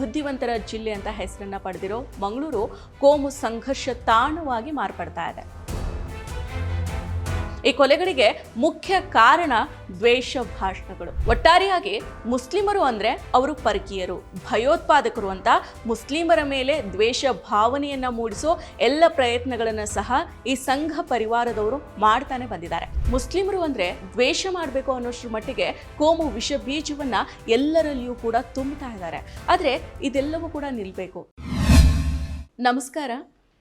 ಬುದ್ಧಿವಂತರ ಜಿಲ್ಲೆ ಅಂತ ಹೆಸರನ್ನ ಪಡೆದಿರೋ ಮಂಗಳೂರು ಕೋಮು ಸಂಘರ್ಷ ತಾಣವಾಗಿ ಮಾರ್ಪಡ್ತಾ ಇದೆ. ಈ ಕೊಲೆಗಳಿಗೆ ಮುಖ್ಯ ಕಾರಣ ದ್ವೇಷ ಭಾಷಣಗಳು. ಒಟ್ಟಾರೆಯಾಗಿ ಮುಸ್ಲಿಮರು ಅಂದ್ರೆ ಅವರು ಪರಕೀಯರು, ಭಯೋತ್ಪಾದಕರು ಅಂತ ಮುಸ್ಲಿಮರ ಮೇಲೆ ದ್ವೇಷ ಭಾವನೆಯನ್ನ ಮೂಡಿಸೋ ಎಲ್ಲ ಪ್ರಯತ್ನಗಳನ್ನ ಸಹ ಈ ಸಂಘ ಪರಿವಾರದವರು ಮಾಡ್ತಾನೆ ಬಂದಿದ್ದಾರೆ. ಮುಸ್ಲಿಮರು ಅಂದ್ರೆ ದ್ವೇಷ ಮಾಡಬೇಕು ಅನ್ನೋಷ್ಟ್ರ ಮಟ್ಟಿಗೆ ಕೋಮು ವಿಷ ಬೀಜವನ್ನ ಎಲ್ಲರಲ್ಲಿಯೂ ಕೂಡ ತುಂಬುತ್ತಾ ಇದ್ದಾರೆ. ಆದ್ರೆ ಇದೆಲ್ಲವೂ ಕೂಡ ನಿಲ್ಬೇಕು. ನಮಸ್ಕಾರ.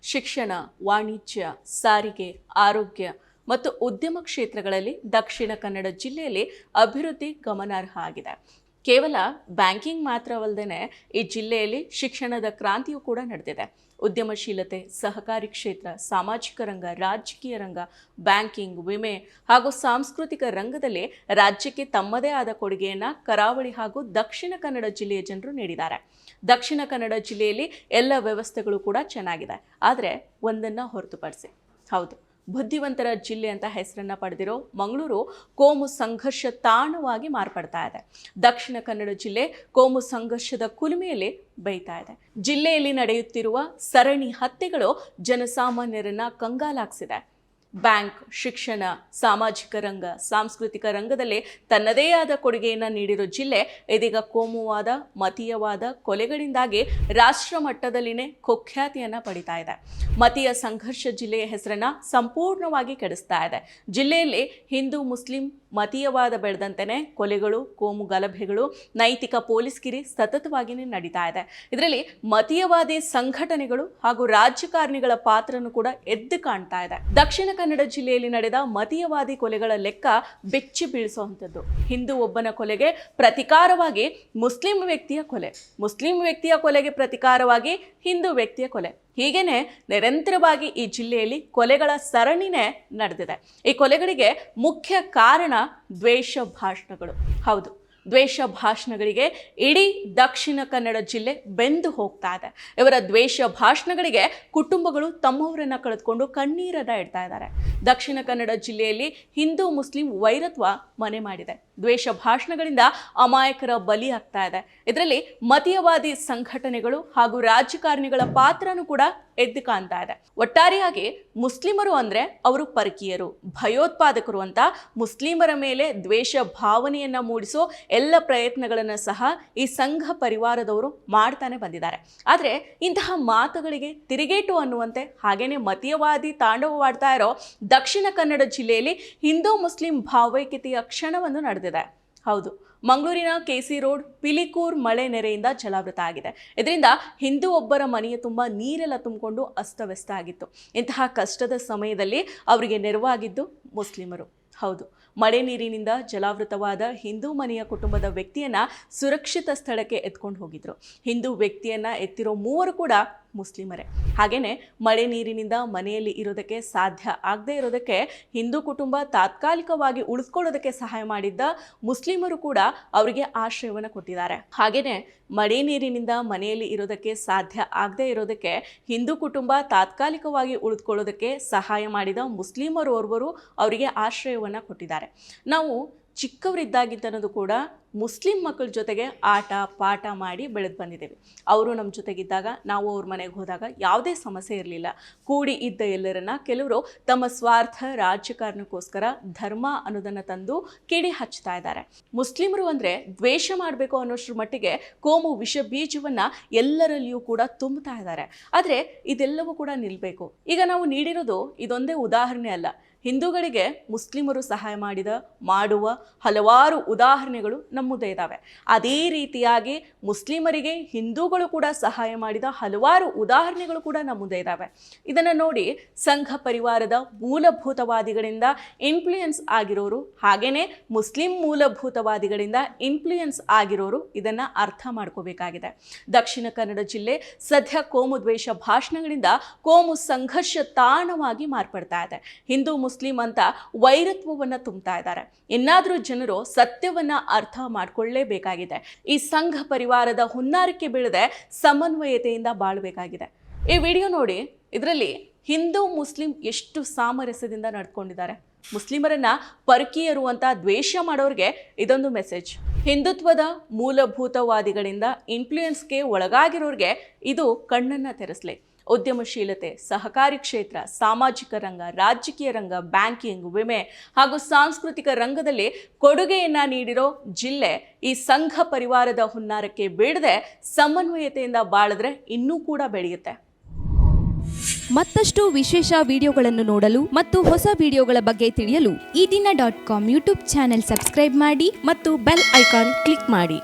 ಶಿಕ್ಷಣ, ವಾಣಿಜ್ಯ, ಸಾರಿಗೆ, ಆರೋಗ್ಯ ಮತ್ತು ಉದ್ಯಮ ಕ್ಷೇತ್ರಗಳಲ್ಲಿ ದಕ್ಷಿಣ ಕನ್ನಡ ಜಿಲ್ಲೆಯಲ್ಲಿ ಅಭಿವೃದ್ಧಿ ಗಮನಾರ್ಹ ಆಗಿದೆ ಕೇವಲ ಬ್ಯಾಂಕಿಂಗ್ ಮಾತ್ರವಲ್ಲದೆ ಈ ಜಿಲ್ಲೆಯಲ್ಲಿ ಶಿಕ್ಷಣದ ಕ್ರಾಂತಿಯೂ ಕೂಡ ನಡೆದಿದೆ. ಉದ್ಯಮಶೀಲತೆ, ಸಹಕಾರಿ ಕ್ಷೇತ್ರ, ಸಾಮಾಜಿಕ ರಂಗ, ರಾಜಕೀಯ ರಂಗ, ಬ್ಯಾಂಕಿಂಗ್, ವಿಮೆ ಹಾಗೂ ಸಾಂಸ್ಕೃತಿಕ ರಂಗದಲ್ಲಿ ರಾಜ್ಯಕ್ಕೆ ತಮ್ಮದೇ ಆದ ಕೊಡುಗೆಯನ್ನು ಕರಾವಳಿ ಹಾಗೂ ದಕ್ಷಿಣ ಕನ್ನಡ ಜಿಲ್ಲೆಯ ಜನರು ನೀಡಿದ್ದಾರೆ. ದಕ್ಷಿಣ ಕನ್ನಡ ಜಿಲ್ಲೆಯಲ್ಲಿ ಎಲ್ಲ ವ್ಯವಸ್ಥೆಗಳು ಕೂಡ ಚೆನ್ನಾಗಿದೆ. ಆದರೆ ಒಂದನ್ನು ಹೊರತುಪಡಿಸಿ. ಹೌದು. ಬುದ್ಧಿವಂತರ ಜಿಲ್ಲೆ ಅಂತ ಹೆಸರನ್ನು ಪಡೆದಿರೋ ಮಂಗಳೂರು ಕೋಮು ಸಂಘರ್ಷ ತಾಣವಾಗಿ ಮಾರ್ಪಡ್ತಾ ಇದೆ. ದಕ್ಷಿಣ ಕನ್ನಡ ಜಿಲ್ಲೆ ಕೋಮು ಸಂಘರ್ಷದ ಕುಲುಮೆಯಲ್ಲಿ ಬೈತಾ ಇದೆ. ಜಿಲ್ಲೆಯಲ್ಲಿ ನಡೆಯುತ್ತಿರುವ ಸರಣಿ ಹತ್ಯೆಗಳು ಜನಸಾಮಾನ್ಯರನ್ನ ಕಂಗಾಲಾಗಿಸಿದೆ. ಬ್ಯಾಂಕ್, ಶಿಕ್ಷಣ, ಸಾಮಾಜಿಕ ರಂಗ, ಸಾಂಸ್ಕೃತಿಕ ರಂಗದಲ್ಲಿ ತನ್ನದೇ ಆದ ಕೊಡುಗೆಯನ್ನು ನೀಡಿರೋ ಜಿಲ್ಲೆ ಇದೀಗ ಕೋಮುವಾದ, ಮತೀಯವಾದ ಕೊಲೆಗಳಿಂದಾಗಿ ರಾಷ್ಟ್ರ ಮಟ್ಟದಲ್ಲಿನೇ ಕುಖ್ಯಾತಿಯನ್ನು ಪಡಿತಾ ಇದೆ. ಮತೀಯ ಸಂಘರ್ಷ ಜಿಲ್ಲೆಯ ಹೆಸರನ್ನ ಸಂಪೂರ್ಣವಾಗಿ ಕೆಡಿಸ್ತಾ ಇದೆ. ಜಿಲ್ಲೆಯಲ್ಲಿ ಹಿಂದೂ, ಮುಸ್ಲಿಂ, ಮತೀಯವಾದ ಬೆಳೆದಂತೆಯೇ ಕೊಲೆಗಳು, ಕೋಮು ಗಲಭೆಗಳು, ನೈತಿಕ ಪೊಲೀಸ್ಗಿರಿ ಸತತವಾಗಿಯೇ ನಡೀತಾ ಇದೆ. ಇದರಲ್ಲಿ ಮತೀಯವಾದಿ ಸಂಘಟನೆಗಳು ಹಾಗೂ ರಾಜಕಾರಣಿಗಳ ಪಾತ್ರನೂ ಕೂಡ ಎದ್ದು ಕಾಣ್ತಾ ಇದೆ. ದಕ್ಷಿಣ ಕನ್ನಡ ಜಿಲ್ಲೆಯಲ್ಲಿ ನಡೆದ ಮತೀಯವಾದಿ ಕೊಲೆಗಳ ಲೆಕ್ಕ ಬೆಚ್ಚಿ ಬೀಳಿಸುವಂಥದ್ದು. ಹಿಂದೂ ಒಬ್ಬನ ಕೊಲೆಗೆ ಪ್ರತಿಕಾರವಾಗಿ ಮುಸ್ಲಿಂ ವ್ಯಕ್ತಿಯ ಕೊಲೆ. ಮುಸ್ಲಿಂ ವ್ಯಕ್ತಿಯ ಕೊಲೆಗೆ ಪ್ರತಿಕಾರವಾಗಿ ಹಿಂದೂ ವ್ಯಕ್ತಿಯ ಕೊಲೆ. ಹೀಗೇನೆ ನಿರಂತರವಾಗಿ ಈ ಜಿಲ್ಲೆಯಲ್ಲಿ ಕೊಲೆಗಳ ಸರಣಿನೇ ನಡೆದಿದೆ. ಈ ಕೊಲೆಗಳಿಗೆ ಮುಖ್ಯ ಕಾರಣ ದ್ವೇಷ ಭಾಷಣಗಳು. ಹೌದು. ದ್ವೇಷ ಭಾಷಣಗಳಿಗೆ ಇಡೀ ದಕ್ಷಿಣ ಕನ್ನಡ ಜಿಲ್ಲೆ ಬೆಂದು ಹೋಗ್ತಾ ಇದೆ. ಇವರ ದ್ವೇಷ ಭಾಷಣಗಳಿಗೆ ಕುಟುಂಬಗಳು ತಮ್ಮವರನ್ನ ಕಳೆದುಕೊಂಡು ಕಣ್ಣೀರದ ಇಡ್ತಾ ಇದ್ದಾರೆ. ದಕ್ಷಿಣ ಕನ್ನಡ ಜಿಲ್ಲೆಯಲ್ಲಿ ಹಿಂದೂ, ಮುಸ್ಲಿಂ ವೈರತ್ವ ಮನೆ ಮಾಡಿದೆ. ದ್ವೇಷ ಭಾಷಣಗಳಿಂದ ಅಮಾಯಕರ ಬಲಿ ಆಗ್ತಾ ಇದೆ. ಇದರಲ್ಲಿ ಮತೀಯವಾದಿ ಸಂಘಟನೆಗಳು ಹಾಗೂ ರಾಜಕಾರಣಿಗಳ ಪಾತ್ರನೂ ಕೂಡ ಎದ್ದು ಕಾಣ್ತಾ ಇದೆ. ಒಟ್ಟಾರೆಯಾಗಿ ಮುಸ್ಲಿಮರು ಅಂದ್ರೆ ಅವರು ಪರಕೀಯರು, ಭಯೋತ್ಪಾದಕರು ಅಂತ ಮುಸ್ಲಿಮರ ಮೇಲೆ ದ್ವೇಷ ಭಾವನೆಯನ್ನ ಮೂಡಿಸೋ ಎಲ್ಲ ಪ್ರಯತ್ನಗಳನ್ನ ಸಹ ಈ ಸಂಘ ಪರಿವಾರದವರು ಮಾಡ್ತಾನೆ ಬಂದಿದ್ದಾರೆ. ಆದರೆ ಇಂತಹ ಮಾತುಗಳಿಗೆ ತಿರುಗೇಟು ಅನ್ನುವಂತೆ ಹಾಗೇನೆ ಮತೀಯವಾದಿ ತಾಂಡವವಾಡ್ತಾ ಇರೋ ದಕ್ಷಿಣ ಕನ್ನಡ ಜಿಲ್ಲೆಯಲ್ಲಿ ಹಿಂದೂ ಮುಸ್ಲಿಂ ಭಾವೈಕ್ಯತೆಯ ಕ್ಷಣವನ್ನು ನಡೆದಿದೆ. ಹೌದು. ಮಂಗಳೂರಿನ ಕೆಸಿ ರೋಡ್ ಪಿಲಿಕೂರ್ ಮಳೆ ನೆರೆಯಿಂದ ಜಲಾವೃತ ಆಗಿದೆ. ಇದರಿಂದ ಹಿಂದೂ ಒಬ್ಬರ ಮನೆಯ ತುಂಬ ನೀರೆಲ್ಲ ತುಂಬಿಕೊಂಡು ಅಸ್ತವ್ಯಸ್ತ ಆಗಿತ್ತು. ಇಂತಹ ಕಷ್ಟದ ಸಮಯದಲ್ಲಿ ಅವರಿಗೆ ನೆರವಾಗಿದ್ದು ಮುಸ್ಲಿಮರು. ಹೌದು. ಮಳೆ ನೀರಿನಿಂದ ಜಲಾವೃತವಾದ ಹಿಂದೂ ಮನೆಯ ಕುಟುಂಬದ ವ್ಯಕ್ತಿಯನ್ನ ಸುರಕ್ಷಿತ ಸ್ಥಳಕ್ಕೆ ಎತ್ಕೊಂಡು ಹೋಗಿದ್ರು. ಹಿಂದೂ ವ್ಯಕ್ತಿಯನ್ನ ಎತ್ತಿರೋ ಮೂವರು ಕೂಡ ಮುಸ್ಲಿಮರೇ. ಹಾಗೆಯೇ ಮಳೆ ನೀರಿನಿಂದ ಮನೆಯಲ್ಲಿ ಇರೋದಕ್ಕೆ ಸಾಧ್ಯ ಆಗದೆ ಇರೋದಕ್ಕೆ ಹಿಂದೂ ಕುಟುಂಬ ತಾತ್ಕಾಲಿಕವಾಗಿ ಉಳಿಸ್ಕೊಳ್ಳೋದಕ್ಕೆ ಸಹಾಯ ಮಾಡಿದ್ದ ಮುಸ್ಲಿಮರು ಕೂಡ ಅವರಿಗೆ ಆಶ್ರಯವನ್ನು ಕೊಟ್ಟಿದ್ದಾರೆ. ಹಾಗೆಯೇ ಮಳೆ ನೀರಿನಿಂದ ಮನೆಯಲ್ಲಿ ಇರೋದಕ್ಕೆ ಸಾಧ್ಯ ಆಗದೆ ಇರೋದಕ್ಕೆ ಹಿಂದೂ ಕುಟುಂಬ ತಾತ್ಕಾಲಿಕವಾಗಿ ಉಳಿದುಕೊಳ್ಳೋದಕ್ಕೆ ಸಹಾಯ ಮಾಡಿದ ಮುಸ್ಲಿಮರೋರ್ವರು ಅವರಿಗೆ ಆಶ್ರಯವನ್ನು ಕೊಟ್ಟಿದ್ದಾರೆ. ನಾವು ಚಿಕ್ಕವರಿದ್ದಾಗಿದ್ದನ್ನೋದು ಕೂಡ ಮುಸ್ಲಿಂ ಮಕ್ಕಳ ಜೊತೆಗೆ ಆಟ, ಪಾಠ ಮಾಡಿ ಬೆಳೆದು ಬಂದಿದ್ದೇವೆ. ಅವರು ನಮ್ಮ ಜೊತೆಗಿದ್ದಾಗ, ನಾವು ಅವ್ರ ಮನೆಗೆ ಹೋದಾಗ ಯಾವುದೇ ಸಮಸ್ಯೆ ಇರಲಿಲ್ಲ. ಕೂಡಿ ಇದ್ದ ಎಲ್ಲರನ್ನ ಕೆಲವರು ತಮ್ಮ ಸ್ವಾರ್ಥ ರಾಜಕಾರಣಕ್ಕೋಸ್ಕರ ಧರ್ಮ ಅನ್ನೋದನ್ನು ತಂದು ಕಿಡಿ ಹಚ್ತಾ ಇದ್ದಾರೆ. ಮುಸ್ಲಿಮರು ಅಂದರೆ ದ್ವೇಷ ಮಾಡಬೇಕು ಅನ್ನೋಷ್ಟ್ರ ಮಟ್ಟಿಗೆ ಕೋಮು, ವಿಷ, ಬೀಜವನ್ನು ಎಲ್ಲರಲ್ಲಿಯೂ ಕೂಡ ತುಂಬುತ್ತಾ ಇದ್ದಾರೆ. ಆದರೆ ಇದೆಲ್ಲವೂ ಕೂಡ ನಿಲ್ಲಬೇಕು ಈಗ ನಾವು ನೀಡಿರೋದು ಇದೊಂದೇ ಉದಾಹರಣೆ ಅಲ್ಲ. ಹಿಂದೂಗಳಿಗೆ ಮುಸ್ಲಿಮರು ಸಹಾಯ ಮಾಡಿದ, ಮಾಡುವ ಹಲವಾರು ಉದಾಹರಣೆಗಳು ನಮ್ಮದೇ ಮುಂದೆ ಇದ್ದಾವೆ ಅದೇ ರೀತಿಯಾಗಿ ಮುಸ್ಲಿಮರಿಗೆ ಹಿಂದೂಗಳು ಕೂಡ ಸಹಾಯ ಮಾಡಿದ ಹಲವಾರು ಉದಾಹರಣೆಗಳು ಕೂಡ ನಮ್ಮ ಮುಂದೆ ಇದ್ದಾವೆ ಇದನ್ನು ನೋಡಿ ಸಂಘ ಪರಿವಾರದ ಮೂಲಭೂತವಾದಿಗಳಿಂದ ಇನ್ಫ್ಲೂಯೆನ್ಸ್ ಆಗಿರೋರು ಹಾಗೆಯೇ ಮುಸ್ಲಿಂ ಮೂಲಭೂತವಾದಿಗಳಿಂದ ಇನ್ಫ್ಲೂಯೆನ್ಸ್ ಆಗಿರೋರು ಇದನ್ನು ಅರ್ಥ ಮಾಡ್ಕೋಬೇಕಾಗಿದೆ. ದಕ್ಷಿಣ ಕನ್ನಡ ಜಿಲ್ಲೆ ಸದ್ಯ ಕೋಮು ದ್ವೇಷ ಭಾಷಣಗಳಿಂದ ಕೋಮು ಸಂಘರ್ಷ ತಾಣವಾಗಿ ಮಾರ್ಪಡ್ತಾ ಇದೆ. ಹಿಂದೂ ಅಂತ ವೈರತ್ವವನ್ನು ತುಂಬ್ತಾ ಇದ್ದಾರೆ. ಇನ್ನಾದರೂ ಜನರು ಸತ್ಯವನ್ನ ಅರ್ಥ ಮಾಡಿಕೊಳ್ಳಲೇಬೇಕಾಗಿದೆ ಈ ಸಂಘ ಪರಿವಾರದ ಹುನ್ನಾರಕ್ಕೆ ಬೀಳದೆ ಸಮನ್ವಯತೆಯಿಂದ ಬಾಳಬೇಕಾಗಿದೆ. ಈ ವಿಡಿಯೋ ನೋಡಿ, ಇದರಲ್ಲಿ ಹಿಂದೂ ಮುಸ್ಲಿಂ ಎಷ್ಟು ಸಾಮರಸ್ಯದಿಂದ ನಡ್ಕೊಂಡಿದ್ದಾರೆ. ಮುಸ್ಲಿಮರನ್ನ ಪರಕೀಯರು ಅಂತ ದ್ವೇಷ ಮಾಡೋರಿಗೆ ಇದೊಂದು ಮೆಸೇಜ್. ಹಿಂದುತ್ವದ ಮೂಲಭೂತವಾದಿಗಳಿಂದ ಇನ್ಫ್ಲೂಯೆನ್ಸ್ಗೆ ಒಳಗಾಗಿರೋರಿಗೆ ಇದು ಕಣ್ಣನ್ನ ತೆರೆಸಲಿ. ಉದ್ಯಮಶೀಲತೆ, ಸಹಕಾರಿ ಕ್ಷೇತ್ರ, ಸಾಮಾಜಿಕ ರಂಗ, ರಾಜಕೀಯ ರಂಗ, ಬ್ಯಾಂಕಿಂಗ್, ವಿಮೆ ಹಾಗೂ ಸಾಂಸ್ಕೃತಿಕ ರಂಗದಲ್ಲಿ ಕೊಡುಗೆಯನ್ನ ನೀಡಿರೋ ಜಿಲ್ಲೆ ಈ ಸಂಘ ಪರಿವಾರದ ಹುನ್ನಾರಕ್ಕೆ ಬೇಡದೆ ಸಮನ್ವಯತೆಯಿಂದ ಬಾಳಿದ್ರೆ ಇನ್ನೂ ಕೂಡ ಬೆಳೆಯುತ್ತೆ. ಮತ್ತಷ್ಟು ವಿಶೇಷ ವಿಡಿಯೋಗಳನ್ನು ನೋಡಲು ಮತ್ತು ಹೊಸ ವಿಡಿಯೋಗಳ ಬಗ್ಗೆ ತಿಳಿಯಲು ಈ ದಿನ dot com YouTube channel subscribe ಮಾಡಿ ಮತ್ತು ಬೆಲ್ ಐಕಾನ್ ಕ್ಲಿಕ್ ಮಾಡಿ.